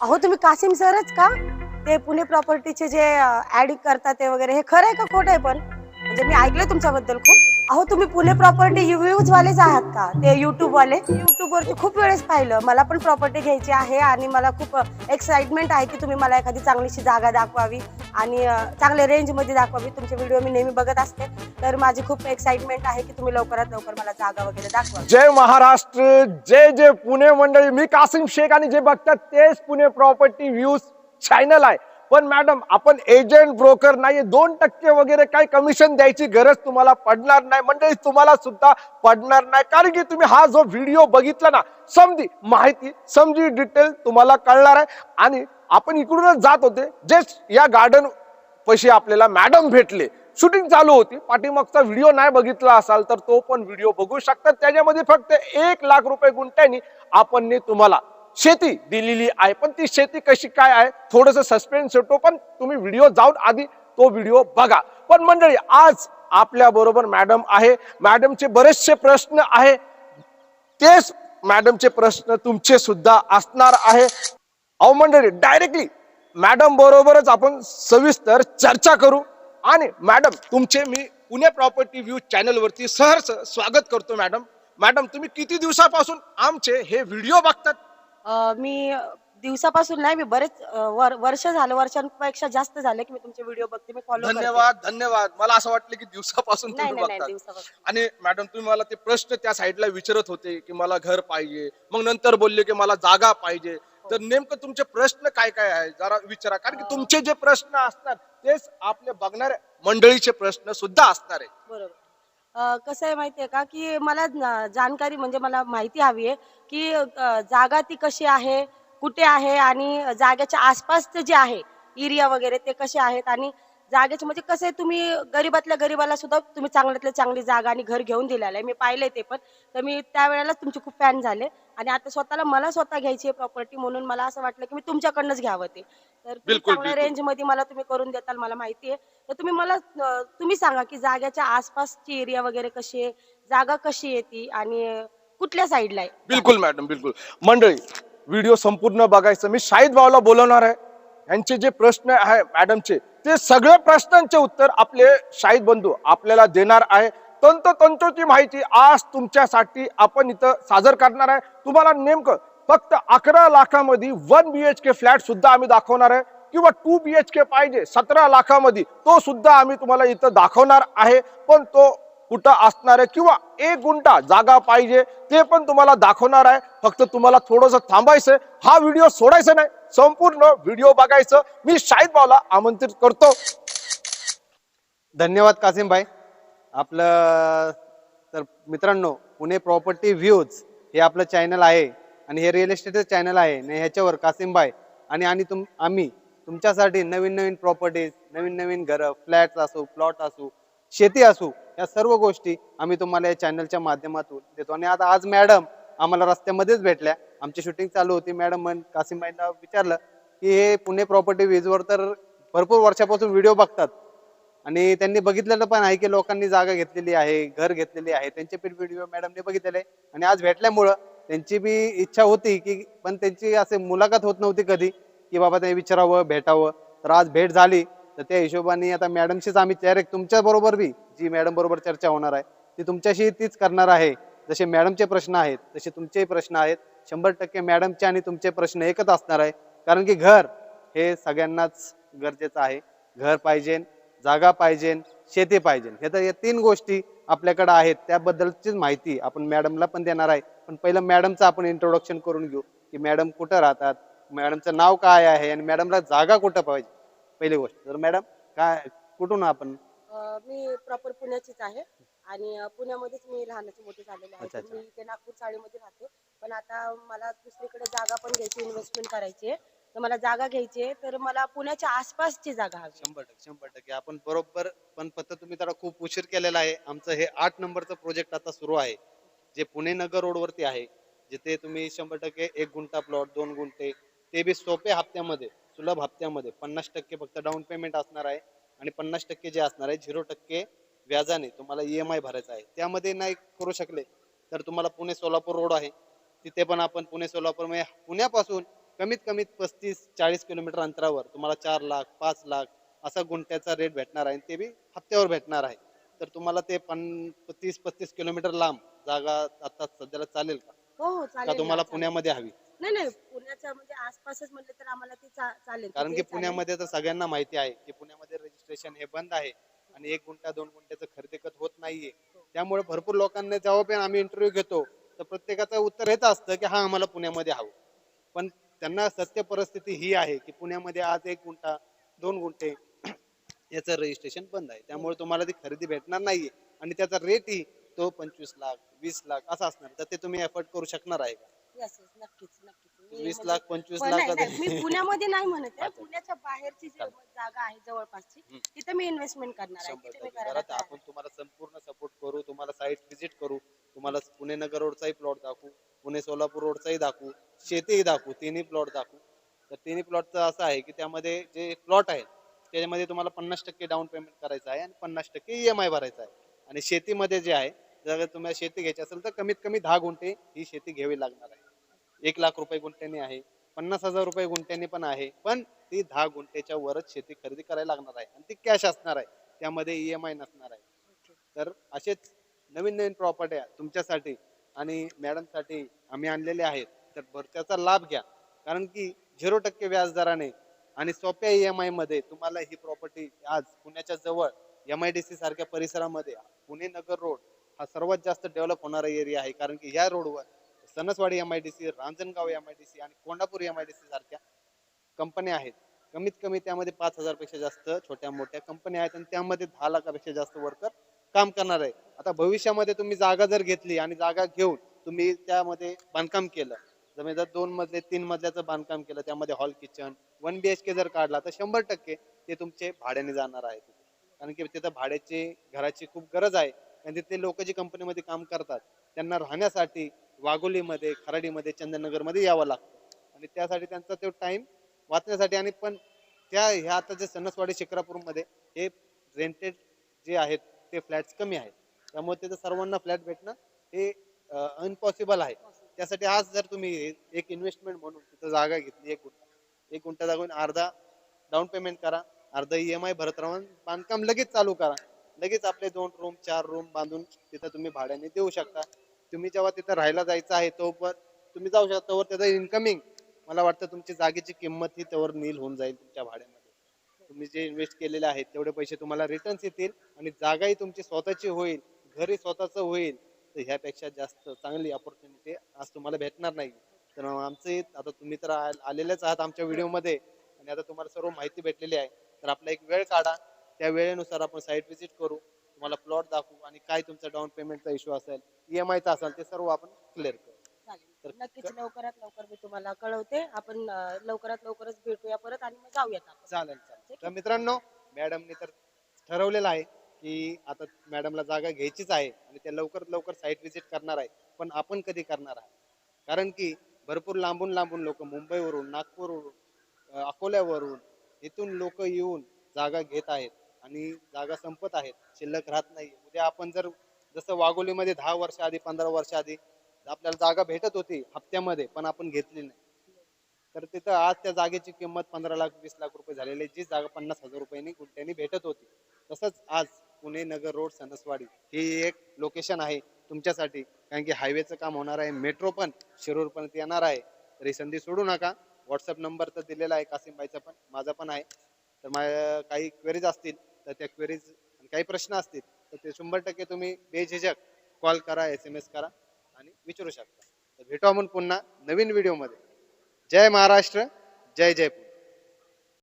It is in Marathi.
अहो तुम्ही कासिम सरच का? ते पुणे प्रॉपर्टीचे जे ऍड करतात ते वगैरे हे खरं आहे का खोटं आहे पण? म्हणजे मी ऐकलंय तुमच्याबद्दल खूप. अहो तुम्ही पुणे प्रॉपर्टी व्ह्यूज वालेच आहात का? ते युट्यूब वाले. युट्यूब वरती खूप वेळेस पाहिलं. मला पण प्रॉपर्टी घ्यायची आहे आणि मला खूप एक्साइटमेंट आहे की तुम्ही मला एखादी चांगलीशी जागा दाखवावी आणि चांगल्या रेंजमध्ये दाखवावी. तुमचे व्हिडिओ मी नेहमी बघत असते. तर माझी खूप एक्साइटमेंट आहे की तुम्ही लवकरात लवकर मला जागा वगैरे दाखवा. जय महाराष्ट्र जय जय पुणे मंडळी. मी कासिम शेख आणि जे बघतात तेच पुणे प्रॉपर्टी व्ह्यूज चॅनल आहे. पण मॅडम आपण एजंट ब्रोकर नाही दोन टक्के वगैरे काही कमिशन द्यायची गरज तुम्हाला पडणार नाही. म्हणजे तुम्हाला सुद्धा पडणार नाही. कारण की तुम्ही हा जो व्हिडिओ बघितला ना समजी माहिती समजी डिटेल तुम्हाला कळणार आहे. आणि आपण इकडूनच जात होते. जस्ट या गार्डन पैसे आपल्याला मॅडम भेटले. शूटिंग चालू होती. पाठीमागचा व्हिडिओ नाही बघितला असाल तर तो पण व्हिडिओ बघू शकतात त्याच्यामध्ये फक्त एक लाख रुपये गुंठ्यानी आपण तुम्हाला शेती दिलेली आहे. पण ती शेती कशी काय आहे? थोडस सस्पेन्स होतो पण तुम्ही व्हिडिओ जाऊन आधी तो व्हिडिओ बघा. पण मंडळी आज आपल्या बरोबर मॅडम आहे. मॅडमचे बरेचसे प्रश्न आहे. तेच मॅडमचे प्रश्न तुमचे सुद्धा असणार आहे. अहो मंडळी डायरेक्टली मॅडम बरोबरच आपण सविस्तर चर्चा करू. आणि मॅडम तुमचे मी पुणे प्रॉपर्टी व्ह्यू चॅनलवरती सहर्ष स्वागत करतो मॅडम मॅडम तुम्ही किती दिवसापासून आमचे हे व्हिडिओ बघतात? मी दिवसापासून नाही मी बरेच वर- वर्ष झालं वर्षांपेक्षा जास्त झाले की मी तुमचे व्हिडिओ बघते मी फॉलो धन्यवाद धन्यवाद. मला असं वाटलं की दिवसापासून नाही तुम्ही नाही नाही बघतात. दिवसापासून. आणि मॅडम तुम्ही मला ते प्रश्न त्या साईडला विचारत होते की मला घर पाहिजे. मग नंतर बोलले की मला जागा पाहिजे. तर नेमकं तुमचे प्रश्न काय काय आहे? जरा विचारा. कारण की तुमचे जे प्रश्न असतात तेच आपले बघणाऱ्या मंडळीचे प्रश्न सुद्धा असणार आहे. बरोबर. कसं आहे माहिती आहे का की मला जानकारी जाणकारी म्हणजे मला माहिती हवी आहे की जागा ती कशी आहे कुठे आहे आणि जागेच्या आसपासचं जे आहे एरिया वगैरे ते कसे आहेत आणि जागेचे म्हणजे कसं आहे तुम्ही गरीबातल्या गरीबाला सुद्धा तुम्ही चांगल्यातल्या चांगली जागा आणि घर घेऊन दिलेलं आहे. मी पाहिलंय ते पण. तर मी त्यावेळेला तुमचे खूप फॅन झाले. आणि आता स्वतःला मला स्वतः घ्यायची आहे प्रॉपर्टी म्हणून मला असं वाटलं की मी तुमच्याकडनंच घ्यावं ते. तर बिलकुल, चांगल्या बिलकुल. रेंजमध्ये मला तुम्ही करून देताल मला माहिती आहे. तर तुम्ही मला अं, तुम्ही सांगा की जाग्याच्या आसपासची एरिया वगैरे कशी आहे? जागा कशी येते आणि अं, कुठल्या साईडला आहे? बिलकुल मॅडम बिलकुल. मंडळी व्हिडिओ संपूर्ण बघायचं. मी शाहिद भाऊला बोलवणार आहे. यांचे जे प्रश्न आहे मॅडमचे ते सगळे प्रश्नांचे उत्तर आपले शाहिद बंधू आपल्याला देणार आहे. तंतोतंतोची माहिती आज तुमच्यासाठी आपण इथं सादर करणार आहे. तुम्हाला नेमकं फक्त अकरा लाखामध्ये one B H K flat सुद्धा आम्ही दाखवणार आहे. किंवा टू बी एच के पाहिजे सतरा लाखामध्ये तो सुद्धा आम्ही तुम्हाला इथं दाखवणार आहे. पण तो कुठं असणार आहे किंवा एक गुंठा जागा पाहिजे ते पण तुम्हाला दाखवणार आहे. फक्त तुम्हाला थोडस थांबायचं हा व्हिडिओ सोडायचा नाही संपूर्ण व्हिडिओ बघायचं. मी शाहिद भावला आमंत्रित करतो. धन्यवाद कासिम भाई. आपलं तर मित्रांनो पुणे प्रॉपर्टी व्ह्यूज हे आपलं चॅनल आहे आणि हे रिअल इस्टेटचं चॅनल आहे. आणि ह्याच्यावर कासिमबाई आणि आणि तुम आम्ही तुमच्यासाठी नवीन नवीन प्रॉपर्टीज नवीन नवीन घरं फ्लॅट्स असो प्लॉट असू शेती असू या सर्व गोष्टी आम्ही तुम्हाला या चॅनलच्या माध्यमातून देतो. आणि आता आज मॅडम आम्हाला रस्त्यामध्येच भेटल्या. आमची शूटिंग चालू होती. मॅडम म्हण कासिमबाईंना विचारलं की हे पुणे प्रॉपर्टी व्ह्यूजवर तर भरपूर वर्षापासून व्हिडिओ बघतात. आणि त्यांनी बघितलेलं पण आहे की लोकांनी जागा घेतलेली आहे घर घेतलेली आहे. त्यांचे पण व्हिडिओ मॅडमने बघितलेले. आणि आज भेटल्यामुळं त्यांची बी इच्छा होती की पण त्यांची असे मुलाखत होत नव्हती कधी की बाबा ते विचारावं भेटावं. तर आज भेट झाली. तर त्या हिशोबाने आता मॅडमशीच आम्ही डायरेक्ट तुमच्या बरोबर बी जी मॅडम बरोबर चर्चा होणार आहे ती तुमच्याशी तीच करणार आहे. जसे मॅडमचे प्रश्न आहेत तसे तुमचेही प्रश्न आहेत. शंभर टक्के मॅडमचे आणि तुमचे प्रश्न एकच असणार आहे. कारण की घर हे सगळ्यांनाच गरजेचं आहे. घर पाहिजे जागा पाहिजे शेती पाहिजे. हे तर या तीन गोष्टी आपल्याकडे आहेत त्याबद्दलचीच माहिती आपण मॅडमला पण देणार आहे. पण पहिलं मॅडमचं आपण इंट्रोडक्शन करून घेऊ की मॅडम कुठं राहतात मॅडमचं नाव काय आहे आणि मॅडमला जागा कुठं पाहिजे? पहिली गोष्ट. तर मॅडम काय कुठून आपण? मी प्रॉपर पुण्याचीच आहे आणि पुण्यामध्येच मी लहानाची मोठी झालेली आहे. मी इथे नागपूर चाळीमध्ये राहते. पण आता मला दुसरीकडे जागा पण घ्यायची इन्व्हेस्टमेंट करायची आहे. तर मला जागा घ्यायची आहे. तर मला पुण्याच्या आसपासची जागा हवी शंभर टक्के शंभर टक्के. आपण बरोबर पण पत्र तुम्ही त्याला खूप उशीर केलेला आहे. आमचं हे आठ नंबरचं प्रोजेक्ट आता सुरू आहे जे पुणे नगर रोडवरती आहे जिथे तुम्ही शंभर टक्के एक गुंठा प्लॉट दोन गुंठे ते बी सोपे हप्त्यामध्ये सुलभ हप्त्यामध्ये. पन्नास टक्के फक्त डाऊन पेमेंट असणार आहे आणि पन्नास टक्के जे असणार आहे झिरो टक्के व्याजाने तुम्हाला ई एम आय भरायचा आहे. त्यामध्ये नाही करू शकले तर तुम्हाला पुणे सोलापूर रोड आहे. तिथे पण आपण पुणे सोलापूर म्हणजे पुण्यापासून कमीत कमीत पस्तीस चाळीस किलोमीटर अंतरावर तुम्हाला चार लाख पाच लाख असा गुंठ्याचा रेट भेटणार आहे आणि ते बी हप्त्यावर भेटणार आहे. तर तुम्हाला ते पन तीस पस्तीस किलोमीटर लांब जागा आता सध्याला चालेल का? हो हो का चालेल तुम्हाला. पुण्यामध्ये हवी? नाही नाही पुण्याच्या म्हणजे आसपासच म्हणलं तर आम्हाला ते चा- चालेल. कारण की चालेल. पुण्यामध्ये तर सगळ्यांना माहिती आहे की पुण्यामध्ये रजिस्ट्रेशन हे बंद आहे आणि एक गुंठा दोन गुंठ्याचं खरेदी खत होत नाहीये. त्यामुळे भरपूर लोकांना जेव्हा पण आम्ही इंटरव्ह्यू घेतो तर प्रत्येकाचं उत्तर हेच असतं की हा आम्हाला पुण्यामध्ये हवं. पण त्यांना सत्य परिस्थिती ही आहे की पुण्यामध्ये आज एक गुंठा दोन गुंठे याचं रजिस्ट्रेशन बंद आहे. त्यामुळे तुम्हाला ती खरेदी भेटणार नाहीये आणि त्याचा रेटही तो पंचवीस लाख वीस लाख असा असणार. तर ते तुम्ही एफर्ट करू शकणार आहे का? नक्कीच नक्कीच मी वीस म्हणजे- लाख पंचवीस पण लाख नाही, नाही, मी पुण्यामध्ये नाही म्हणत आहे अच्छा. पुण्याच्या बाहेरची जी. जागा आहे जवळपासची हम्म. तिथे मी इन्व्हेस्टमेंट करणार आहे शंभर तिथे मी टक्के. करायला घरात तयार आपण तुम्हाला संपूर्ण सपोर्ट करू तुम्हाला साईट व्हिजिट करू तुम्हाला पुणे नगर रोडचाही प्लॉट दाखवू पुणे सोलापूर रोडचाही दाखवू शेतीही दाखवू तिन्ही प्लॉट दाखवू तर तिन्ही प्लॉटचं असं आहे की त्यामध्ये जे प्लॉट आहेत त्याच्यामध्ये तुम्हाला पन्नास टक्के डाऊन पेमेंट करायचं आहे आणि पन्नास टक्के ई एम आय भरायचा आहे आणि शेतीमध्ये जे आहे जर तुम्हाला शेती घ्यायची असेल तर कमीत कमी दहा गुंठे ही शेती घ्यावी लागणार आहे एक लाख रुपये गुंठ्याने आहे पन्नास हजार रुपये गुंठ्याने पण आहे पण ती दहा गुंठ्याच्या वरच शेती खरेदी करायला लागणार आहे आणि ती कॅश असणार आहे. त्यामध्ये ई एम आय नसणार आहे. तर असेच नवीन नवीन प्रॉपर्ट्या तुमच्यासाठी आणि मॅडमसाठी आम्ही आणलेले आहेत. तर भरत्याचा लाभ घ्या. कारण की झिरो टक्के व्याजदराने आणि सोप्या ई एम आयमध्ये तुम्हाला ही प्रॉपर्टी आज पुण्याच्या जवळ एम आय डी सी सारख्या परिसरामध्ये पुणे नगर रोड हा सर्वात जास्त डेव्हलप होणारा एरिया आहे. कारण की या रोडवर Sanaswadi M I D C Ranjangaon M I D C आणि Kondapur M I D C सारख्या कंपन्या आहेत. कमीत कमी त्यामध्ये पाच हजारपेक्षा जास्त छोट्या मोठ्या कंपन्या आहेत आणि त्यामध्ये दहा लाखापेक्षा जास्त वर्कर काम करणार आहे. आता भविष्यामध्ये तुम्ही जागा जर घेतली आणि जागा घेऊन तुम्ही त्यामध्ये बांधकाम केलं जर जर दोन मजले तीन मजल्याचं बांधकाम केलं त्यामध्ये hall kitchen one B H K जर काढला तर शंभर टक्के ते तुमचे भाड्याने जाणार आहे तिथे. कारण की तिथं भाड्याची घराची खूप गरज आहे. कारण तिथले लोक जे कंपनीमध्ये काम करतात त्यांना राहण्यासाठी वाघोलीमध्ये खराडीमध्ये चंदननगरमध्ये यावं लागतं. आणि त्यासाठी त्यांचा तो टाइम वाचण्यासाठी आणि पण त्या ह्या आता जे सणसवाडी शिक्रापूरमध्ये हे रेंटेड जे आहेत ते फ्लॅट्स कमी आहेत. त्यामुळे तिथं सर्वांना फ्लॅट भेटणं हे अनपॉसिबल आहे. त्यासाठी आज जर तुम्ही एक इन्व्हेस्टमेंट म्हणून तिथं जागा घेतली एक गुंठा एक गुंठा जागून अर्धा डाऊन पेमेंट करा अर्धा ई एम आय भरत राहून बांधकाम लगेच चालू करा. लगेच आपले दोन रूम चार रूम बांधून तिथं तुम्ही भाड्याने देऊ शकता. तुम्ही जेव्हा तिथं राहायला जायचं आहे तो पण तुम्ही जाऊ शकता. तोवर त्याचं इन्कमिंग मला वाटतं तुमची जागेची किंमत ही त्यावर नील होऊन जाईल तुमच्या भाड्यामध्ये. तुम्ही जे इन्व्हेस्ट केलेले आहेत तेवढे पैसे तुम्हाला रिटर्न्स येतील आणि जागाही तुमची स्वतःची होईल घरी स्वतःचं होईल. तर ह्यापेक्षा जास्त चांगली ऑपॉर्च्युनिटी आज तुम्हाला भेटणार नाही. तर आमचे आता तुम्ही तर आ- आलेलेच आहात आमच्या व्हिडिओमध्ये आणि आता तुम्हाला सर्व माहिती भेटलेली आहे. तर आपला एक वेळ काढा. त्या वेळेनुसार आपण साईट व्हिजिट करू. तुम्हाला प्लॉट दाखवू आणि काय तुमचा डाऊन पेमेंटचा इश्यू असेल ई एम आयचा असेल ते सर्व आपण क्लिअर करू. चालेल. नक्कीच लवकरात लवकर मी तुम्हाला कळवते. आपण अं, लवकरात लवकरच भेटूया परत आणि मग जाऊयात आपण. चालेल चालेल. तर मित्रांनो मॅडमने तर ठरवलेलं आहे की आता मॅडमला जागा घ्यायचीच आहे आणि त्या लवकरात लवकर साईट व्हिजिट करणार आहे. पण आपण कधी करणार आहे कारण की भरपूर लांबून लांबून लोक मुंबईवरून नागपूरवरून अं, अकोल्यावरून इथून लोक येऊन जागा घेत आहेत. आणि जागा संपत आहेत. शिल्लक राहत नाही उद्या आपण जर जसं वाघोलीमध्ये दहा वर्ष आधी पंधरा वर्ष आधी आपल्याला जागा भेटत होती हप्त्यामध्ये पण आपण घेतली नाही. तर तिथं आज त्या जागेची किंमत पंधरा लाख वीस लाख रुपये झालेली आहे. जी जागा पन्नास हजार रुपयांनी गुंठ्यांनी भेटत होती. तसंच आज पुणे नगर रोड सणसवाडी ही एक लोकेशन आहे तुमच्यासाठी. कारण की हायवेचं काम होणार आहे. मेट्रो पण शिरूरपर्यंत येणार आहे. तर ही संधी सोडू नका. व्हॉट्सअप नंबर तर दिलेला आहे कासिमबाईचा पण माझा पण आहे. तर माझ्या काही क्वेरीज असतील तर त्या क्वेरीज आणि काही प्रश्न असतील तर ते शंभर टक्के तुम्ही बेझिझक कॉल करा एस एम एस करा आणि विचारू शकता. तर भेटू आपण पुन्हा नवीन व्हिडिओमध्ये जय महाराष्ट्र जय जयपूर.